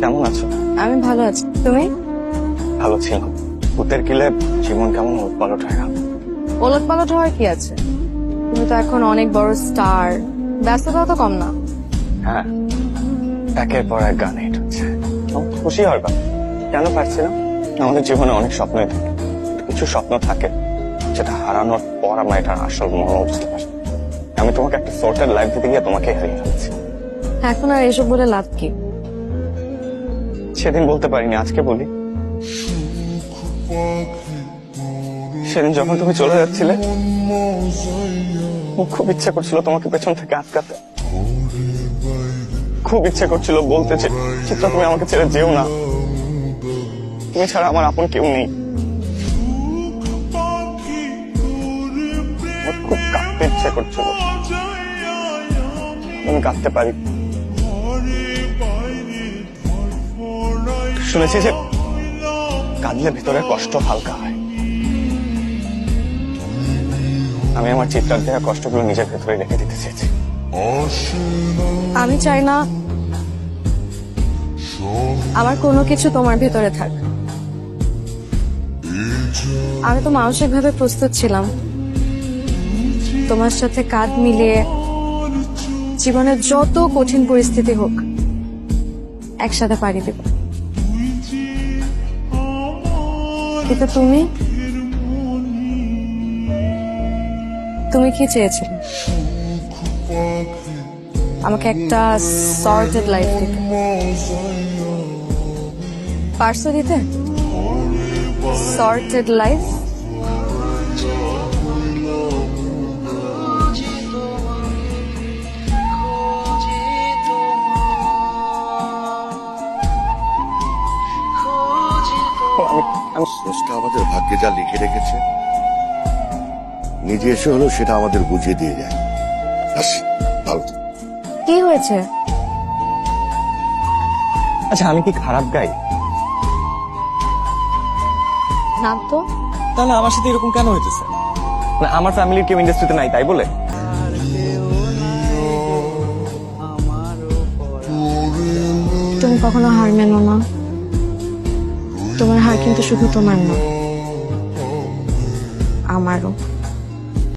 কেমন আছো? আমি ভালো আছি। তুমি? ভালো ছিল ভূতের কিলে জীবন কেমন পালট হয় না? ওলট পালট হওয়ার কি আছে? তুমি তো এখন অনেক বড় স্টার। ব্যস্ততাও তো কম না। হ্যাঁ একের পর এক গান হিট হচ্ছে। খুশি হওয়ার কথা। কেন পারছি না? আমাদের জীবনে অনেক স্বপ্নই থাকে। কিছু স্বপ্ন থাকে যেটা হারানোর পর আমরা এটার আসল মর্ম বুঝতে পারি আমি তোমাকে একটা সোর্টেড লাইফ দিতে গিয়ে তোমাকে হারিয়ে ফেলেছি। এখন আর এসব বলে লাভ কি? সেদিন বলতে পারিনি, আজকে বলি। সেদিন যখন তুমি চলে যাচ্ছিলে খুব ইচ্ছা করছিল তোমাকে পেছন থেকে আটকাতে। খুব ইচ্ছে করছিল বলতে চিত্রা, তুমি আমাকে ছেড়ে যেও না। তুমি ছাড়া আমার আপন কেউ নেই। খুব কাঁদতে ইচ্ছে করছিল। আমি কাঁদতে পারি। শুনেছি যে কাঁদলে ভিতরে কষ্ট হালকা হয়। আমি আমার চিত্রার দেওয়া কষ্টগুলো নিজের ভেতরে রেখে দিতে চেয়েছি। আমি চাই না আমার কোনো কিছু তোমার ভেতরে থাক। আমি তো মানসিকভাবে প্রস্তুত ছিলাম। তোমার সাথে কাঁধ মিলিয়ে জীবনের যত কঠিন পরিস্থিতি হোক, একসাথে পাড়ি দেব। কিন্তু তুমি? তুমি কি চেয়েছিলে? আমাকে একটা সর্টেড লাইফ দিতে। পার্সো দিতে? সর্টেড লাইফ আমি আমি স্রষ্টা আমাদের ভাগ্যে যা লিখে রেখেছে নিজে এসে হলো সেটা আমাদের বুঝিয়ে দিয়ে যায়। ভালো কি হয়েছে? আচ্ছা আমি কি খারাপ গাই? না তো। তাহলে আমার সাথে এরকম কেন হইতেছে? না আমার ফ্যামিলির কেউ ইন্ডাস্ট্রিতে নাই তাই বলে? তুমি কখনো হার মেনো না। তোমার হার কিন্তু শুধু তোমার না আমারও।